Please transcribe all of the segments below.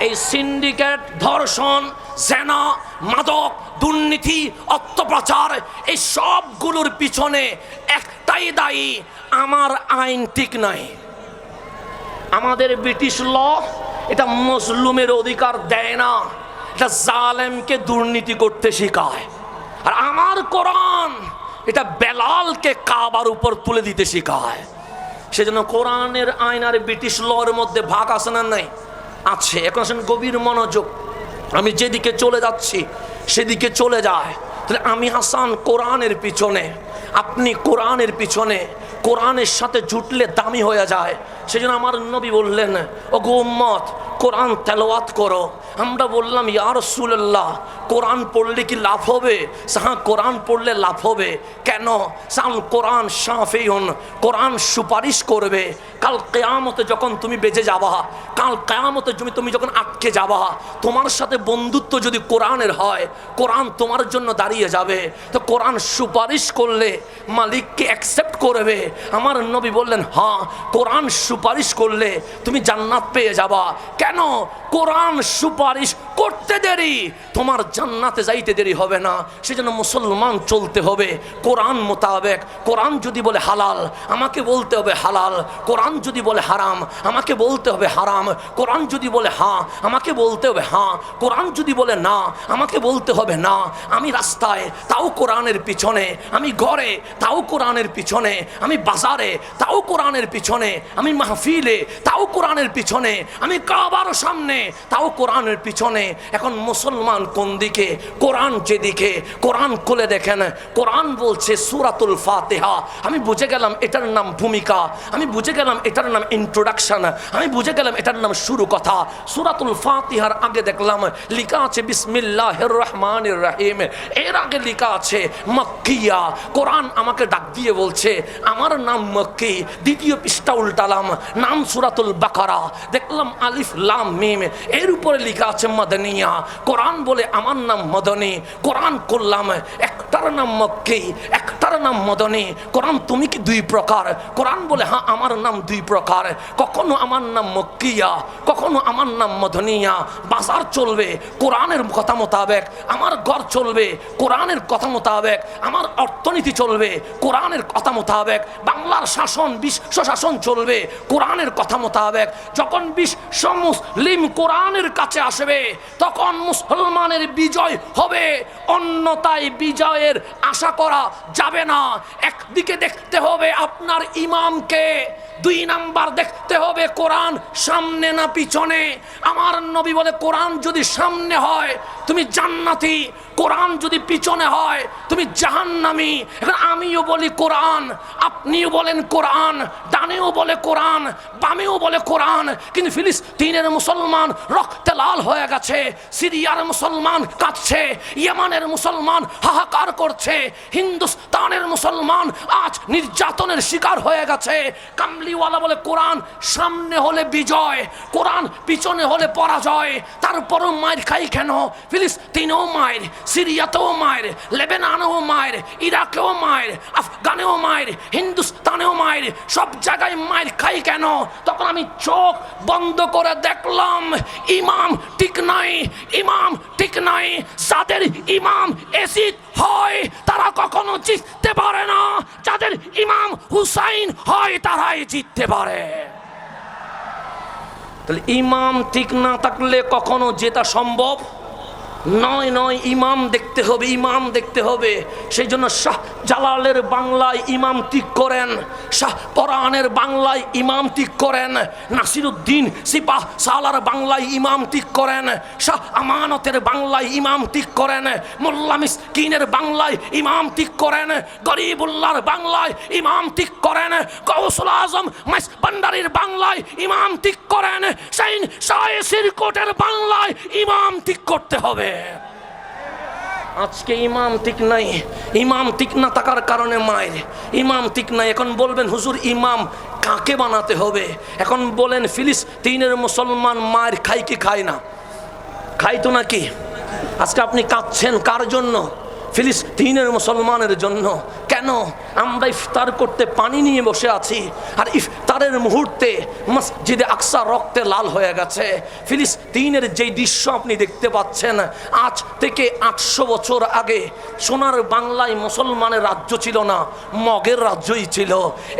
এই সিন্ডিকেট ধর্ষণ, জেনা, মাদক, দুর্নীতি অর্থপ্রচার এই সবগুলোর পিছনে একটাই দায়ী আমার আইন ঠিক নাই। আমাদের ব্রিটিশ ল এটা মজলুমের অধিকার দেয় না। এটা জালেমকে দুর্নীতি করতে শেখায়। আর আমার কোরআন এটা বেলালকে কাবার উপর তুলে দিতে শেখায়। সেজন্য কোরআনের আইন আর ব্রিটিশ লর মধ্যে ভাগ আছে না নাই? আছে। এখন আসেন, গভীর মনোযোগ। আমি যেদিকে চলে যাচ্ছি, সেদিকে চলে যায়। তাহলে আমি হাসান কোরআনের পিছনে, আপনি কোরআনের পিছনে, কোরআনের সাথে জুটলে দামি হয়ে যায়। সেজন্য আমার নবী বললেন ও গোম্মত কোরআন তেলাওয়াত করো। আমরা বললাম, ইয়া রাসূলুল্লাহ, কোরআন পড়লে কি লাভ হবে? সাহা কোরআন পড়লে লাভ হবে। কেন? সাল কোরআন সাফেয়ন কোরআন সুপারিশ করবে। কাল কেয়ামতে যখন তুমি বেঁচে যাবা, কাল কেয়ামতে তুমি তুমি যখন আটকে যাবা, তোমার সাথে বন্ধুত্ব যদি কোরআনের হয়, কোরআন তোমার জন্য দাঁড়িয়ে যাবে। তো কোরআন সুপারিশ করলে মালিককে অ্যাকসেপ্ট করবে। আমার নবী বললেন হ্যাঁ কোরআন সুপারিশ করলে তুমি জান্নাত পেয়ে যাবা। কেন কোরআন সুপারিশ করতে দেরি? তোমার জান্নাতে যাইতে দেরি হবে না, সেজন্য মুসলমান চলতে হবে। কোরআন মোতাবেক, কোরআন যদি বলে হালাল, আমাকে বলতে হবে হালাল। কোরআন যদি বলে হারাম, আমাকে বলতে হবে হারাম। কোরআন যদি বলে হ্যাঁ আমাকে বলতে হবে হ্যাঁ কোরআন যদি বলে না, আমাকে বলতে হবে না। আমি রাস্তায়, তাও কোরআনের পিছনে। আমি ঘরে, তাও কোরআনের পিছনে। আমি বাজারে, তাও কোরআনের পিছনে। আমি মাহফিলে, তাও কোরআনের পিছনে। আমি কাবার সামনে, তাও কোরআনের পিছনে। এখন মুসলমান কোন দিকে? কোরআন যেদিকে, কোরআন খুলে দেখেন। কোরআন বলছে সুরাতুল ফাতেহা। আমি বুঝে গেলাম এটার নাম ভূমিকা। আমি বুঝে গেলাম এটার নাম ইন্ট্রোডাকশন আমি বুঝে গেলাম এটার নাম শুরু কথা। সুরাতুল ফাতিহার আগে দেখলাম, লিখা আছে বিসমিল্লাহ রহমান রাহিম। এর আগে লিখা আছে মক্কিয়া। কোরআন আমাকে ডাক দিয়ে বলছে, আমার নাম মক্কি, দ্বিতীয় পৃষ্ঠা উল্টালাম। নাম সুরাতুল বাকারা। দেখলাম আলিফ লাম, মিম, এর উপরে লিখা আছে মদনিয়া। কোরআন বলে, আমার নাম মদনী, কোরআন করলাম, একটার নাম মক্কি, একটার নাম মদনী। কোরআন তুমি কি দুই প্রকার? কোরআন বলে হ্যাঁ আমার নাম দুই প্রকার। কখনো আমার নাম মক্কিয়া, কখনো আমার নাম মদনিয়া। বাজার চলবে, কোরআনের কথা মোতাবেক আমার ঘর চলবে, কোরআনের কথা মোতাবেক আমার অর্থনীতি চলবে, কোরআনের কথা মোতাবেক বাংলার শাসন, বিশ্ব শাসন চলবে, কোরআনের কথা মোতাবেক। যখন বিশ্ব মুসলিম কোরআনের কাছে আসবে, তখন মুসলমানের বিজয় হবে। অন্যতায় বিজয়ের আশা করা যাবে না। একদিকে দেখতে হবে আপনার ইমামকে, দুই নাম্বার দেখতে হবে কোরআন সামনে না পিছনে। আমার নবী বলে, কোরআন যদি সামনে হয়, তুমি জান্নাতি। কোরআন যদি পিছনে হয়, তুমি জাহান্নামি। এখন আমিও বলি, কোরআন। আপনিও বলেন, কোরআন। ডানেও বলে, কোরআন। বামেও বলে, কোরআন। কিন্তু ফিলিস্তিনের মুসলমান রক্তে লাল হয়ে গেছে, সিরিয়ার মুসলমান কাঁদছে, ইয়েমানের মুসলমান হাহাকার করছে, হিন্দুস্তানের মুসলমান আজ নির্যাতনের শিকার হয়ে গেছে। কামলিওয়ালা বলে, কোরআন সামনে হলে বিজয়, কোরআন পিছনে হলে পরাজয়, তারপরও মায়ের খাই কেন? ফিলিস্তিনেও মায়ের, সিরিয়াতেও মায়ের, লেবেনানেও মায়ের, ইরাকেও মায়ের, আফগানেও মায়ের, হিন্দুস্তানেও মায়ের, সব জায়গায় মায়ের খাই কেন? তখন আমি চোখ বন্ধ করে দেখলাম ইমাম ঠিক নাই, ইমাম ঠিক নাই, যাদের ইমাম এসিড হয়, তারা কখনো জিততে পারে না। যাদের ইমাম হুসাইন হয়, তারাই জিততে পারে। তাহলে ইমাম ঠিক না থাকলে কখনো জেতা সম্ভব? নয় নয় ইমাম দেখতে হবে, ইমাম দেখতে হবে। সেই জন্য শাহ জালালের বাংলায় ইমাম ঠিক করেন, শাহ পরানের বাংলায় ইমাম ঠিক করেন, নাসিরুদ্দিন সিপাহ সালার বাংলায় ইমাম ঠিক করেন, শাহ আমানতের বাংলায় ইমাম ঠিক করেন, মোল্লা মিসকিনের বাংলায় ইমাম ঠিক করেন গরিবুল্লাহর বাংলায় ইমাম ঠিক করেন, কৌশল আজম মাইস ভান্ডারির বাংলায় ইমাম ঠিক করেন সেইন শাহে সিরকোটের বাংলায় ইমাম ঠিক করতে হবে। আজকে ইমাম ঠিক নাই, ইমাম ঠিক না থাকার কারণে মায়ের। ইমাম ঠিক নাই, এখন বলবেন, হুজুর, ইমাম কাকে বানাতে হবে? এখন বলেন, ফিলিস্তিনের মুসলমান মায়ের খাই কি খায় না? খাই তো নাকি? আজকে আপনি কাঁদছেন কার জন্য? ফিলিস্তিনের মুসলমানের জন্য। কেন? আমরা ইফতার করতে পানি নিয়ে বসে আছি, আর ইফতার গ্রেপ্তারের মুহূর্তে মসজিদে আকসা রক্তে লাল হয়ে গেছে। ফিলিস্তিনের যেই দৃশ্য আপনি দেখতে পাচ্ছেন, আজ থেকে আটশো বছর আগে সোনার বাংলায় মুসলমানের রাজ্য ছিল না, মগের রাজ্যই ছিল।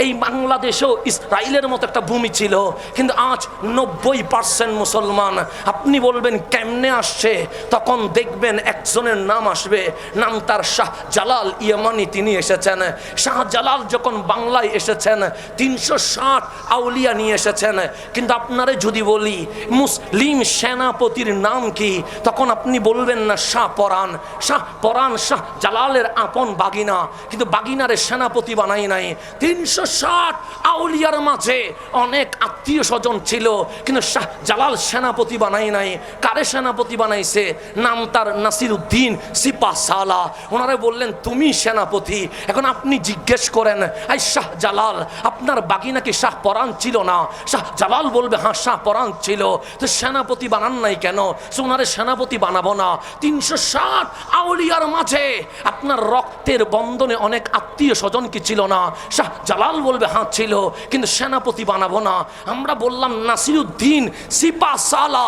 এই বাংলাদেশেও ইসরায়েলের মতো একটা ভূমি ছিল, কিন্তু আজ নব্বই পার্সেন্ট মুসলমান। আপনি বলবেন, কেমনে আসছে? তখন দেখবেন একজনের নাম আসবে, নাম তার শাহ জালাল ইয়ামানি। তিনি এসেছেন। শাহ জালাল যখন বাংলায় এসেছেন, তিনশো ষাট আউলিয়া নিয়ে এসেছেন। কিন্তু আপনারে যদি বলি, মুসলিম সেনাপতির নাম কি? তখন আপনি বলবেন না, শাহ পরাণ। শাহ পরাণ, শাহ জালালের আপন বাগিনা। কিন্তু বাগিনারে সেনাপতি বানাই নাই। তিনশো ষাট আউলিয়ার মাঝে অনেক আত্মীয় স্বজন ছিল, কিন্তু শাহ জালাল সেনাপতি বানাই নাই। কারে সেনাপতি বানাইছে? নাম তার নাসির উদ্দিন সিপা সালা। ওনারা বললেন, তুমি সেনাপতি। এখন আপনি জিজ্ঞেস করেন, আই শাহ জালাল, আপনার বাকি নাকি শাহ পরাণ ছিল না। শাহ জালাল বলবে হ্যাঁ শাহ পরাণ ছিল। তো সেনাপতি বানান নাই কেন? সে ওনারে সেনাপতি বানাবো না। তিনশো ষাট আউলিয়ার মাঝে আপনার রক্তের বন্ধনে অনেক আত্মীয় স্বজন কি ছিল না? শাহ জালাল বলবে হ্যাঁ ছিল, কিন্তু সেনাপতি বানাবো না। আমরা বললাম, নাসিরুদ্দিন সিপা সালা,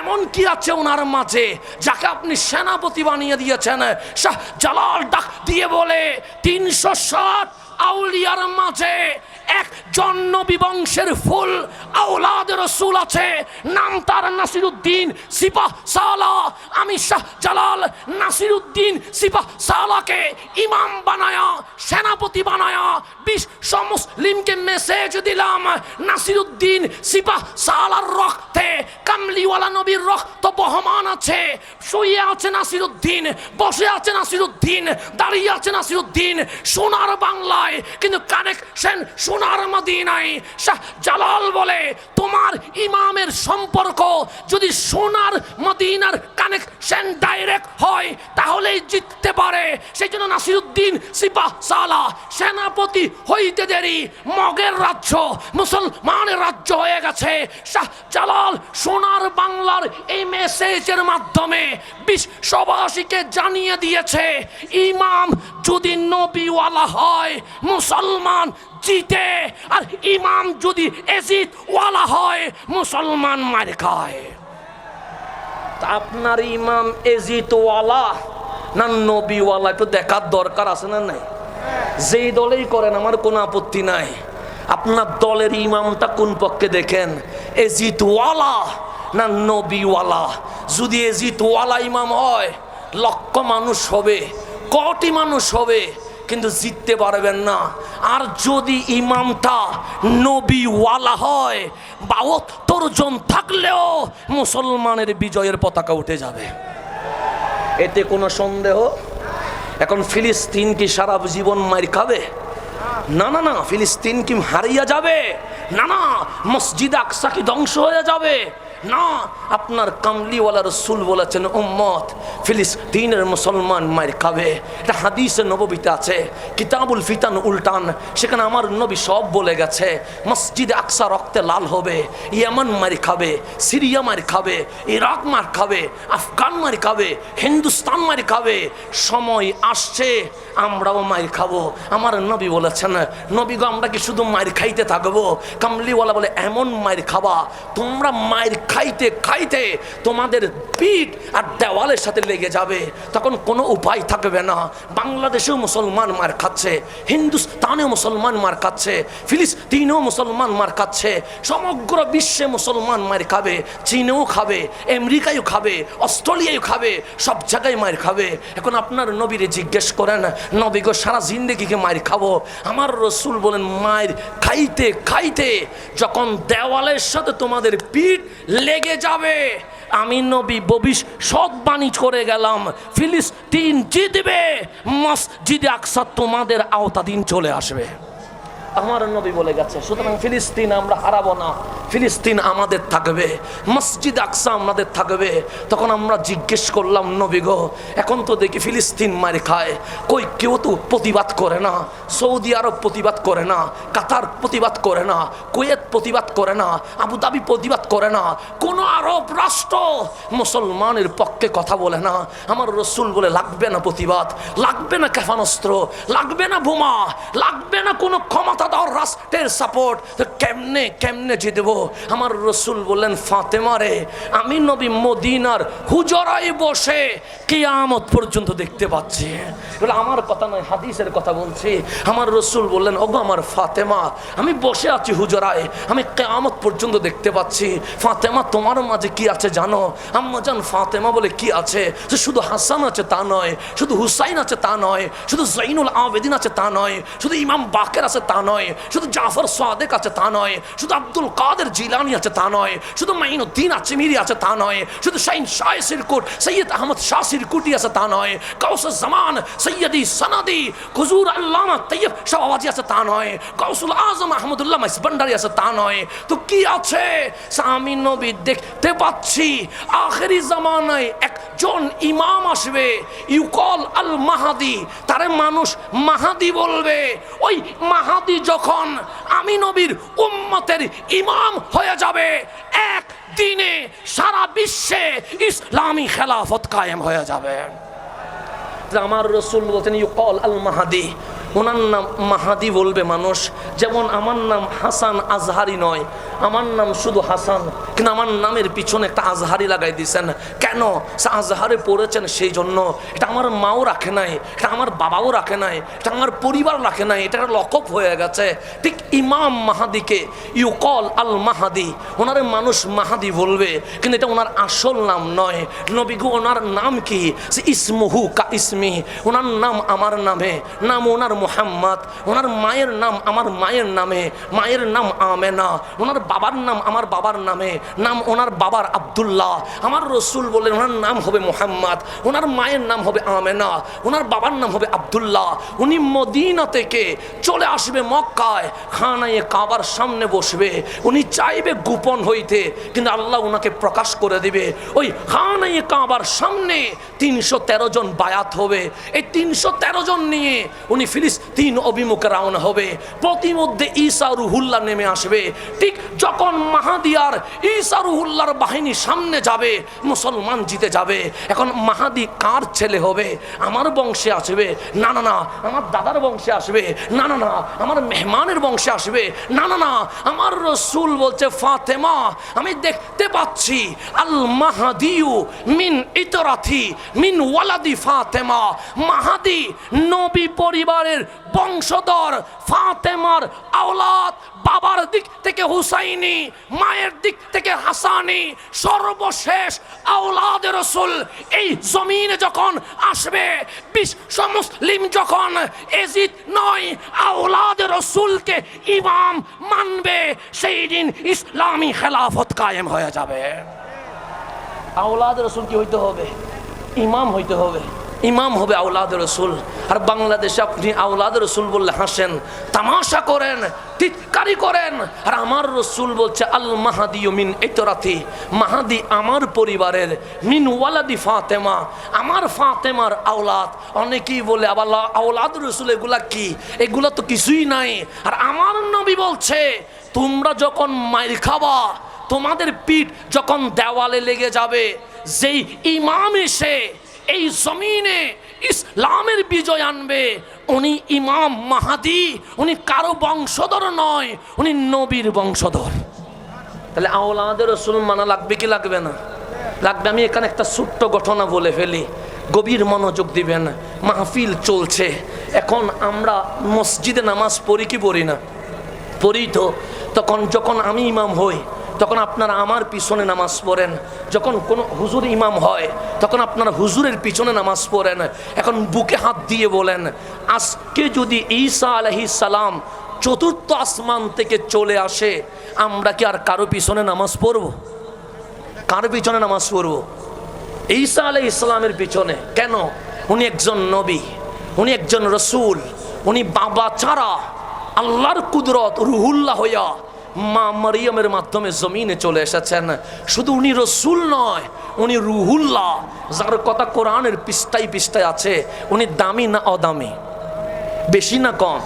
এমন কি আছে ওনার মাঝে যাকে আপনি সেনাপতি বানিয়ে দিয়েছেন? শাহ জালাল ডাক দিয়ে বলে, তিনশো ষাট আউলিয়ার মাঝে একজন নবী বংশের ফুল আউলাদ রসুল আছে। নাম তার নাসিরুদ্দিন সিপা সালা। আমি শাহ জালাল নাসিরুদ্দিন সিপা সালাকে ইমাম বানায়া, সেনাপতি বানায়া বিশ্ব মুসলিমকে মেসেজ দিলাম। নাসিরুদ্দিন সিপা সালার রক্তে, কামলিওয়ালা নবীর রক্ত বহমান আছে। শুয়ে আছে নাসিরুদ্দিন, বসে আছে নাসিরুদ্দিন, দাঁড়িয়ে আছে নাসিরুদ্দিন। সোনার বাংলায় কিন্তু কানেকশন সোনার মদিনায় শাহ জালাল বলে, তোমার ইমামের সম্পর্ক যদি সোনার মদিনার কানেকশন ডাইরেক্ট হয়, তাহলেই জিততে পারে। সেই জন্য নাসিরুদ্দিন সিপা সালা সেনাপতি হইতে দেরি, মগের রাজ্য, মুসলমানের রাজ্য হয়ে গেছে। শাহ জালাল সোনার বাংলার এই মেসেজের মাধ্যমে বিশ্ববাসীকে জানিয়ে দিয়েছে, ইমাম যদি নবীওয়ালা হয়, মুসলমান জিতে। আর ইমাম যদি এজিদ ওয়ালা হয়, মুসলমান মার খায়। আপনার ইমাম এজিত ওয়ালা না নবীওয়ালা, একটু দেখার দরকার আছে না নাই? যেই দলেই করেন, আমার কোনো আপত্তি নাই। আপনার দলের ইমামটা কোন পক্ষে দেখেন? এজিতওয়ালা না নবীওয়ালা? যদি এজিতওয়ালা ইমাম হয়, লক্ষ মানুষ হবে, কটি মানুষ হবে। কিন্তু জিততে পারবেন না। আর যদি ইমামটা নবীওয়ালা হয়, বাহাত্তর জন থাকলেও মুসলমানের বিজয়ের পতাকা উঠে যাবে। এতে কোনো সন্দেহ? এখন ফিলিস্তিন কি সারা জীবন মার খাবে? না না না, ফিলিস্তিন কি হারিয়ে যাবে? না না, মসজিদ আকসা কি ধ্বংস হয়ে যাবে? না, আপনার কামলিওয়ালা রসুল বলেছেন, উম্মত ফিলিস্তিনের মুসলমান মায়ের খাবে। এটা হাদিসে নবীতে আছে। কিতাবুল ফিতান উল্টান, সেখানে আমার নবী সব বলে গেছে, মসজিদ আকসা রক্তে লাল হবে, ইয়ামান মারি খাবে, সিরিয়া মারি খাবে, ইরাক মার খাবে, আফগান মারি খাবে, হিন্দুস্তান মারি খাবে, সময় আসছে, আমরাও মায়ের খাব। আমার নবী বলেছেন, নবী গো, আমরা কি শুধু মায়ের খাইতে থাকব? কামলিওয়ালা বলে, এমন মায়ের খাবা, তোমরা মায়ের খাইতে খাইতে তোমাদের পিঠ আর দেওয়ালের সাথে লেগে যাবে। তখন কোনো উপায় থাকবে না। বাংলাদেশেও মুসলমান মার খাচ্ছে, হিন্দুস্তানেও মুসলমান মার খাচ্ছে, ফিলিস্তিনেও মুসলমান মার খাচ্ছে, সমগ্র বিশ্বে মুসলমান মার খাবে, চীনেও খাবে, আমেরিকায়ও খাবে অস্ট্রেলিয়াও খাবে, সব জায়গায় মার খাবে। এখন আপনার নবীরে জিজ্ঞেস করেন, নবী গো, সারা জিন্দগিকে মার খাব? আমার রসুল বলেন, মায়ের খাইতে খাইতে যখন দেওয়ালের সাথে তোমাদের পিঠ লেগে যাবে। আমি নবী ববিশ সদবাণী করে গেলাম। ফিলিস্তিন জিতবে, মসজিদে আকসা তোমাদের আওতাধীন চলে আসবে। আমার নবী বলে গেছে, সুতরাং ফিলিস্তিন আমরা হারাবো না, ফিলিস্তিন আমাদের থাকবে, মসজিদ আকসা আমাদের থাকবে। তখন আমরা জিজ্ঞেস করলাম, নবী গো, এখন তো দেখি ফিলিস্তিন মারি খায়, কই কেউ তো প্রতিবাদ করে না, সৌদি আরব প্রতিবাদ করে না, কাতার প্রতিবাদ করে না, কুয়েত প্রতিবাদ করে না, আবুধাবি প্রতিবাদ করে না, কোন আরব রাষ্ট্র মুসলমানের পক্ষে কথা বলে না। আমার রসুল বলে, লাগবে না প্রতিবাদ, লাগবে না ক্ষেপণাস্ত্র, লাগবে না বোমা, লাগবে না কোনো ক্ষমতা রাষ্ট্রের সাপোর্ট কেমনে আমার রসুল বললেন আমি নবী মদিনার হুজরায় বসে কিয়ামত পর্যন্ত দেখতে পাচ্ছি। বলে, আমার কথা নয়, হাদিসের কথা বলছি। আমার রসুল বললেন, ওগো আমার ফাতেমা, আমি বসে আছি হুজরায়, আমি কেয়ামত পর্যন্ত দেখতে পাচ্ছি। ফাতেমা, তোমার মাঝে কি আছে জানো? আম্মাজান ফাতেমা বলে কি আছে? যে শুধু হাসান আছে তা নয়, শুধু হুসাইন আছে তা নয়, শুধু জৈনুল আবেদিন আছে তা নয়, শুধু ইমাম বাকের আছে তা নয় শুধু জাফর সাদেক আছে তা নয়। শুধু আব্দুল কাদের জিলানি আছে তা নয়। শুধু মাইনুদ্দিন আচমিরি আছে তা নয়। শুধু শাইন শাহ সিরকুট, সৈয়দ আহমদ শাহ সিরকুটি আছে তা নয়। কাউসুল জামান, সৈয়দি সনাদি হুজুর আল্লামা তৈয়ব শাহবাজি আছে তা নয়। কাউসুল আজম আহমদুল্লাহ মাইসবান্ডারি আছে তা নয়। তো কি আছে? আমি নবী দেখতে পাচ্ছি। আখেরি জামানায় একজন ইমাম আসবে। ইউকল আল মাহাদি, তারে মানুষ মাহাদি বলবে। ওই মাহাদি যখন আমি নবীর উম্মতের ইমাম হয়ে যাবে এক দিনে সারা বিশ্বে ইসলামী খেলাফত কায়েম হয়ে যাবে। আমার রসুল বলছেন ইউকল আল মাহাদি। ওনার নাম মাহাদি বলবে মানুষ। যেমন আমার নাম হাসান আজহারি নয়, আমার নাম শুধু হাসান। কিন্তু আমার নামের পিছনে একটা আজহারি লাগাই দিয়েছেন কেন? সে আজহারে পড়েছেন সেই জন্য। এটা আমার মাও রাখে নাই, এটা আমার বাবাও রাখে নাই, এটা আমার পরিবার রাখে নাই এটা লকব হয়ে গেছে। ঠিক ইমাম মাহাদিকে, ইউকল আল মাহাদি, ওনার মানুষ মাহাদি বলবে, কিন্তু এটা ওনার আসল নাম নয়। নবীগু, ওনার নাম কি? সে ইসমহু কা ইসমি, ওনার নাম আমার নামে, নাম ওনার মোহাম্মদ, ওনার মায়ের নাম আমার মায়ের নামে, মায়ের নাম আমেনা, ওনার বাবার নাম আমার বাবার নামে নাম ওনার বাবার আবদুল্লাহ। আমার রসুল বললেন, ওনার নাম হবে মোহাম্মদ, ওনার মায়ের নাম হবে আমেনা, ওনার বাবার নাম হবে আবদুল্লাহ। উনি মদিনা থেকে চলে আসবে মক্কায়, খানায় কাবার সামনে বসবে। উনি চাইবে গোপন হইতে, কিন্তু আল্লাহ ওনাকে প্রকাশ করে দিবে। ওই খানায় কাবার সামনে তিনশো তেরো জন বায়াত হবে। এই তিনশো তেরো জন নিয়ে উনি ফিলিস্তিন অভিমুখে রওনা হবে। প্রতিমধ্যে ঈসা রুহুল্লাহ নেমে আসবে। ঠিক যখন মাহাদিয়ার ঈসা রুহুল্লাহর বাহিনী সামনে যাবে, মুসলমান জিতে যাবে। এখন মাহাদি কার ছেলে হবে? আমার বংশে আসবে? না না না, আমার দাদার বংশে আসবে। না না না, আমার মেহমানের বংশে আসবে। না না না, আমার রসুল বলছে, ফাতেমা, আমি দেখতে পাচ্ছি আল মাহাদিউ মিন ইতরাথি, মিন ওয়ালাদি ফাতেমা। মাহাদি নবী পরিবারের বংশধর, ফাতেমার আওলাদ বাবার দিক থেকে হুসাইনি, মায়ের দিক থেকে হাসানি, সর্বশেষ আওলাদ রসুল এই জমিনে যখন আসবে, বিশ্ব মুসলিম যখন এজিদ নয়, আওলাদ রসুলকে ইমাম মানবে, সেই দিন ইসলামী খেলাফত কায়েম হয়ে যাবে। আওলাদ রসুল কি হইতে হবে? ইমাম হইতে হবে। ইমাম হবে আউলাদ রসুল। আর বাংলাদেশে আপনি আউলাদ রসুল বললে হাসেন, তামাশা করেন টিটকারি করেন। আর আমার রসুল বলছে আল মাহাদি মিন এতরাতি মাহাদি আমার পরিবারের, মিন ওয়ালাদি ফাতেমা। আমার ফাতেমার আওলাদ, অনেকেই বলে, আবার আওলাদ রসুল এগুলা কি? এগুলা তো কিছুই নাই। আর আমার নবী বলছে, তোমরা যখন মাইল খাবা, তোমাদের পিঠ যখন দেওয়ালে লেগে যাবে, যেই ইমাম এসে এই জমিনে ইসলামের বিজয় আনবে। উনি ইমাম মাহাদি, উনি কারও বংশধর নয়, উনি নবীর বংশধর। তাহলে আওলাদের রসুল মানা লাগবে কি লাগবে না? লাগবে আমি এখানে একটা ছোট্ট ঘটনা বলে ফেলি। গভীর মনোযোগ দিবেন, মাহফিল চলছে। এখন আমরা মসজিদে নামাজ পড়ি কি পড়ি না? পড়ি তো, তখন যখন আমি ইমাম হই তখন আপনারা আমার পিছনে নামাজ পড়েন, যখন কোনো হুজুর ইমাম হয়, তখন আপনারা হুজুরের পিছনে নামাজ পড়েন। এখন বুকে হাত দিয়ে বলেন, আজকে যদি ঈসা আলহি সালাম চতুর্থ আসমান থেকে চলে আসে, আমরা কি আর কারও পিছনে নামাজ পড়ব? কারও পিছনে নামাজ পড়ব? ঈসা আলহ ইসলামের পিছনে। কেন? উনি একজন নবী, উনি একজন রসুল, উনি বাবা ছাড়া আল্লাহর কুদরত রুহুল্লাহ হইয়া মা মারিয়ামের মাধ্যমে জমিনে চলে এসেছেন। শুধু উনি রসুল নয়, উনি রুহুল্লাহ, যার কথা কোরআনের পৃষ্ঠায় পৃষ্ঠায় আছে, উনি দামি না অদামি? বেশি না কম?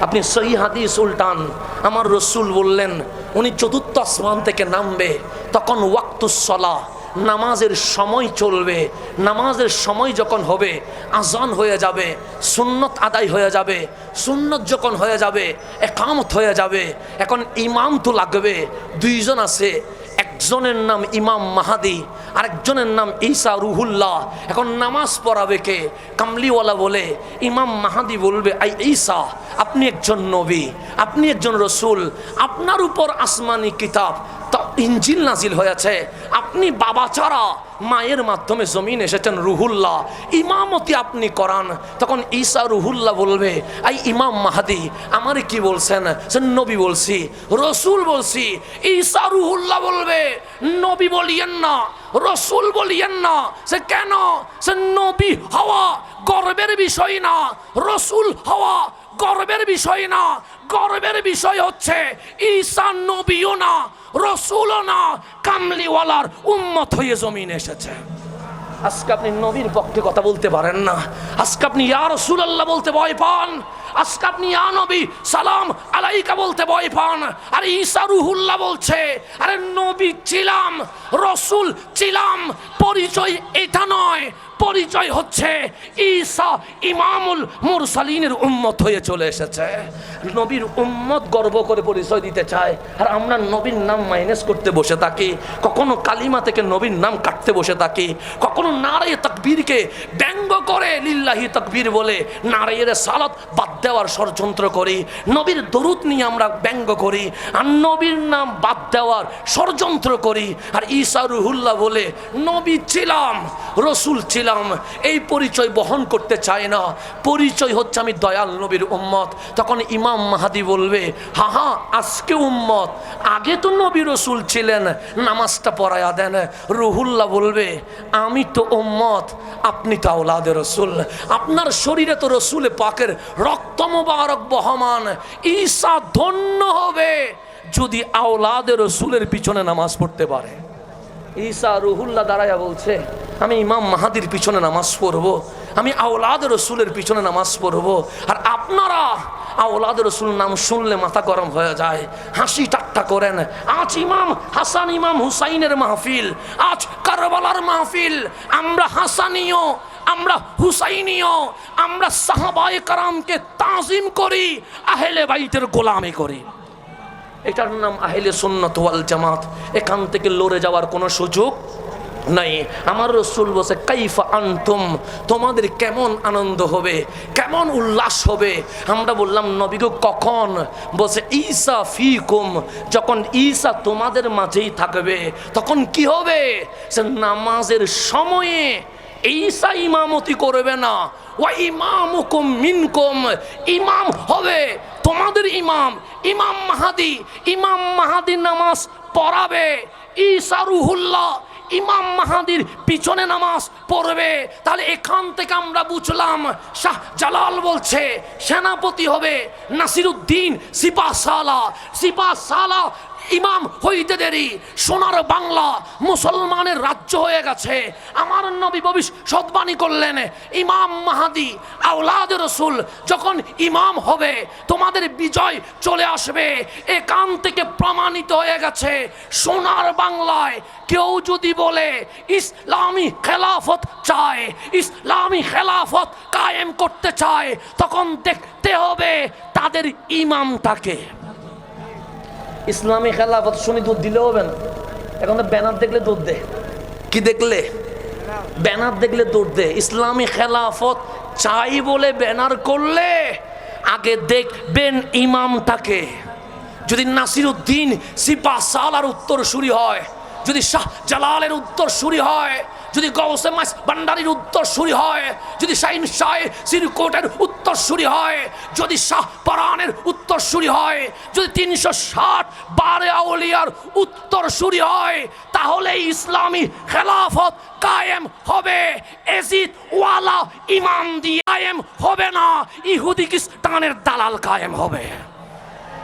আপনি সহি হাদিস সুলতান আমার রসুল বললেন, উনি চতুর্থ আসমান থেকে নামবে, তখন ওয়াক্তুসলা নামাজের সময় চলবে, নামাজের সময় যখন হবে, আজান হয়ে যাবে, সুন্নত আদায় হয়ে যাবে, সুন্নত যখন হয়ে যাবে, একামত হয়ে যাবে, এখন ইমাম তো লাগবে, দুইজন আছে, একজনের নাম ইমাম মাহাদি, আরেকজনের নাম ঈসা রুহুল্লাহ। এখন নামাজ পড়াবে কে? কামলিওয়ালা বলে, ইমাম মাহাদি বলবে, আই ঈসা, আপনি একজন নবী, আপনি একজন রসুল, আপনার উপর আসমানি কিতাব তা ইঞ্জিল নাজিল হয়েছে আপনি বাবা ছাড়া মায়ের মাধ্যমে জমিন এসেছেন রুহুল্লাহ। ইমামতি আপনি করান, তখন ঈসা রুহুল্লাহ বলবে, আই ইমাম মাহাদি, আমার কি বলছেন? সে নবী বলছি, রসুল বলছি। ঈসা রুহুল্লাহ বলবে, নবী বলিয়েন না, রসুল বলিয়েন না। সে কেন? সে নবী হওয়া গর্বের বিষয় না, রসুল হওয়া গর্বের বিষয় না, গর্বের বিষয় হচ্ছে ঈসা নবীও না, রসুলও না, কামলিওয়ালার উম্মত হয়ে জমিন এসেছে। আজকে আপনি নবীর পক্ষে কথা বলতে পারেন না। আজকে আপনি ইয়া রসুলাল্লাহ বলতে ভয় পান। আজকে আপনি ইয়া নবী সালাম আলাইকা বলতে ভয় পান। আরে ঈসা রুহুল্লাহ বলছে, আরে নবী ছিলাম, রসুল ছিলাম, পরিচয় এটা নয়। পরিচয় হচ্ছে ঈসা ইমামুল মুরসালিনের উম্মত হয়ে চলে এসেছে। নবীর উম্মত গর্ব করে পরিচয় দিতে চায়। আর আমরা নবীর নাম মাইনাস করতে বসে থাকি। কখনো কালিমা থেকে নবীর নাম কাটতে বসে থাকি। কখনো নারায় তাকবীরকে ব্যঙ্গ করে লিল্লাহি তাকবীর বলে নারায়ের সালাত বাদ দেওয়ার ষড়যন্ত্র করি। নবীর দরুদ নিয়ে আমরা ব্যঙ্গ করি। আর নবীর নাম বাদ দেওয়ার ষড়যন্ত্র করি। আর ঈসা রুহুল্লাহ বলে, নবী ছিলাম, রসুল ছিলাম। এই পরিচয় বহন করতে চায় না। পরিচয় হচ্ছে আমি দয়াল নবীর উম্মত। তখন ইমাম মাহাদি বলবে, হা হা, আজকে উম্মত। আগে তো নবী রসুল ছিলেন, নামাজটা পড়ায়া দেন। রুহুল্লাহ বলবে, আমি তো উম্মত, আপনি তো আওলাদে রসুল। আপনার শরীরে তো রসুল পাকের রক্ত মোবারক বহমান। ঈসা ধন্য হবে, যদি আওলাদে রসুলের পিছনে নামাজ পড়তে পারে। ঈসা রুহুল্লাহ দাঁড়ায়া বলছে, আমি ইমাম মাহাদির পিছনে নামাজ পড়ব, আমি আওলাদ রসুলের পিছনে নামাজ পড়ব, আর আপনারা আওলাদ রসুল নাম শুনলে মাথা গরম হয়ে যায়, হাসি ঠাট্টা করেন, আজ ইমাম হাসান ইমাম হুসাইনের মাহফিল, আজ কারবালার মাহফিল, আমরা হাসানীয়, আমরা হুসাইনীয়, আমরা সাহাবায়ে কারামকে তাজিম করি, আহেলে বাইতের গোলামি করি। এটার নাম আহেলে সুন্নত ওয়াল জামাত। এখান থেকে লড়ে যাওয়ার কোনো সুযোগ নাই। আমার রসুল বসে কাইফা আনতুম? তোমাদের কেমন আনন্দ হবে? কেমন উল্লাস হবে? আমরা বললাম নবীগ কখন? বসে ঈসা ফিকুম। যখন ঈসা তোমাদের মাঝেই থাকবে, তখন কি হবে? সে নামাজের সময়ে ঈসা ইমামতি করবে না। ও ইমামুকুম মিনকুম। ইমাম হবে। তোমাদের ইমাম ইমাম মাহাদি ইমাম মাহাদি নামাজ পড়াবে। ইসারুহুল্লাহ ইমাম মাহাদির পিছনে নামাজ পড়বে। তাহলে এখান থেকে আমরা বুঝলাম, শাহ জালাল বলছে, সেনাপতি হবে নাসিরুদ্দিন সিপা সালা সিপা সালা ইমাম হইতে দেরি। সোনার বাংলা মুসলমানের রাজ্য হয়ে গেছে। আমার নবী ভবিষ্যৎবাণী করলেন, ইমাম মাহাদি, আওলাদ রসুল, যখন ইমাম হবে, তোমাদের বিজয় চলে আসবে। এখান থেকে প্রমাণিত হয়ে গেছে, সোনার বাংলায় কেউ যদি বলে, ইসলামী খেলাফত চায়, ইসলামী খেলাফত কায়েম করতে চায়, তখন দেখতে হবে তাদের ইমামটাকে ইসলামী খেলাফত শুনি দুধ দিলে হবে না। এখন তো ব্যানার দেখলে দুধ দে। কি দেখলে? ব্যানার দেখলে দৌড় দে। ইসলামী খেলাফত চাই বলে ব্যানার করলে আগে দেখবেন ইমামটাকে। যদি নাসির উদ্দিন সিপা সালার উত্তর সুরি হয় যদি শাহ জালালের উত্তর সুরি হয়, যদি গৌসে মাস ভান্ডারির উত্তর সুরি হয়, যদি শাহিন শাহ সিরকোটের উত্তর সুরি হয়, যদি শাহ পরানের উত্তর সুরি হয়, যদি তিনশো ষাট বারে আউলিয়ার উত্তর সুরি হয়, তাহলে ইসলামী খেলাফত কায়েম হবে। এজিদ ওয়ালা ইমাম দিয়ে কায়েম হবে না, ইহুদি খ্রিস্টানের দালাল কায়েম হবে।